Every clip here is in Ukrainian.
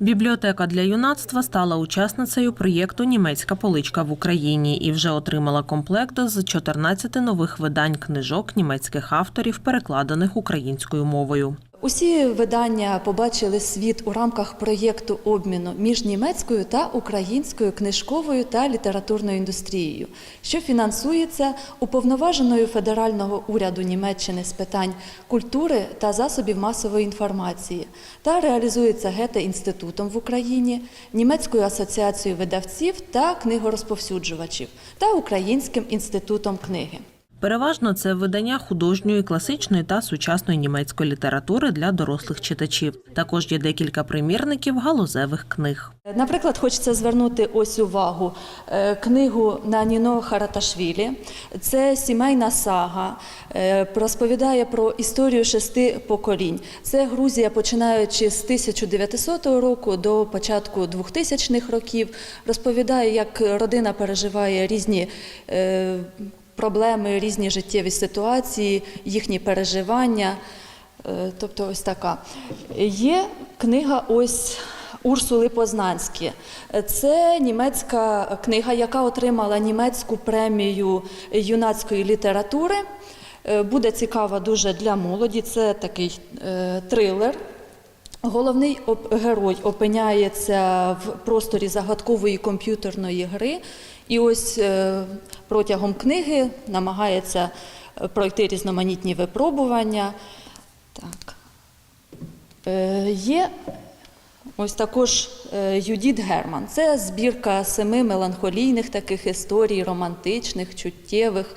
Бібліотека для юнацтва стала учасницею проєкту Німецька поличка в Україні і вже отримала комплект з 14 нових видань книжок німецьких авторів, перекладених українською мовою. Усі видання побачили світ у рамках проєкту обміну між німецькою та українською книжковою та літературною індустрією, що фінансується уповноваженою федерального уряду Німеччини з питань культури та засобів масової інформації та реалізується гете інститутом в Україні, німецькою асоціацією видавців та книгорозповсюджувачів та Українським інститутом книги. Переважно це видання художньої, класичної та сучасної німецької літератури для дорослих читачів. Також є декілька примірників галузевих книг. Наприклад, хочеться звернути ось увагу е, книгу Наніно Хараташвілі. Це сімейна сага, е, розповідає про історію шести поколінь. Це Грузія, починаючи з 1900 року до початку 2000-х років. Розповідає, як родина переживає різні. Проблеми, різні життєві ситуації, їхні переживання. Е, Тобто, ось така. Є книга ось Урсули Познанські. Це німецька книга, яка отримала німецьку премію юнацької літератури. Е, Буде цікава дуже для молоді. Це такий е, трилер. Головний герой опиняється в просторі загадкової комп'ютерної гри, і ось е, протягом книги намагається е, пройти різноманітні випробування. Так. Е, Є ось також Юдіт Герман. Це збірка семи меланхолійних таких історій, романтичних, чуттєвих,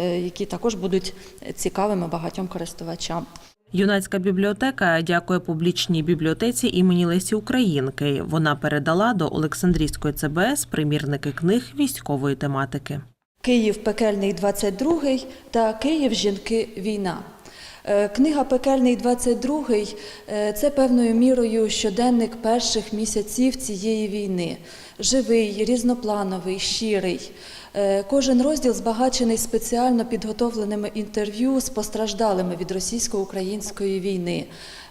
які також будуть цікавими багатьом користувачам. Юнацька бібліотека дякує публічній бібліотеці імені Лесі Українки. Вона передала до Олександрійської ЦБС примірники книг військової тематики. Київ пекельний 22 та Київ жінки війна. Е, Книга Пекельний 22 е, це певною мірою щоденник перших місяців цієї війни. Живий, різноплановий, щирий. Е, Кожен розділ збагачений спеціально підготовленими інтерв'ю з постраждалими від російсько-української війни,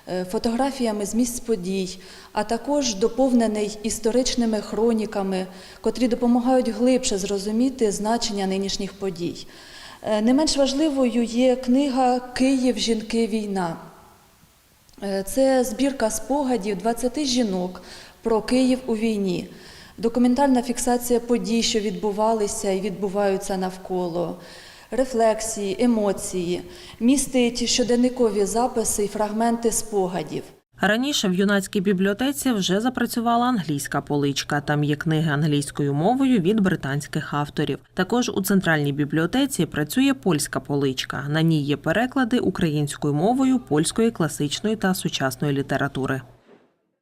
е, фотографіями з місць подій, а також доповнений історичними хроніками, котрі допомагають глибше зрозуміти значення нинішніх подій. Е, Не менш важливою є книга Київ жінки війна. Це збірка спогадів 20 жінок про Київ у війні, документальна фіксація подій, що відбувалися і відбуваються навколо, рефлексії, емоції, містить щоденникові записи і фрагменти спогадів. Раніше в юнацькій бібліотеці вже запрацювала англійська поличка. Там є книги англійською мовою від британських авторів. Також у центральній бібліотеці працює польська поличка. На ній є переклади українською мовою, польської класичної та сучасної літератури.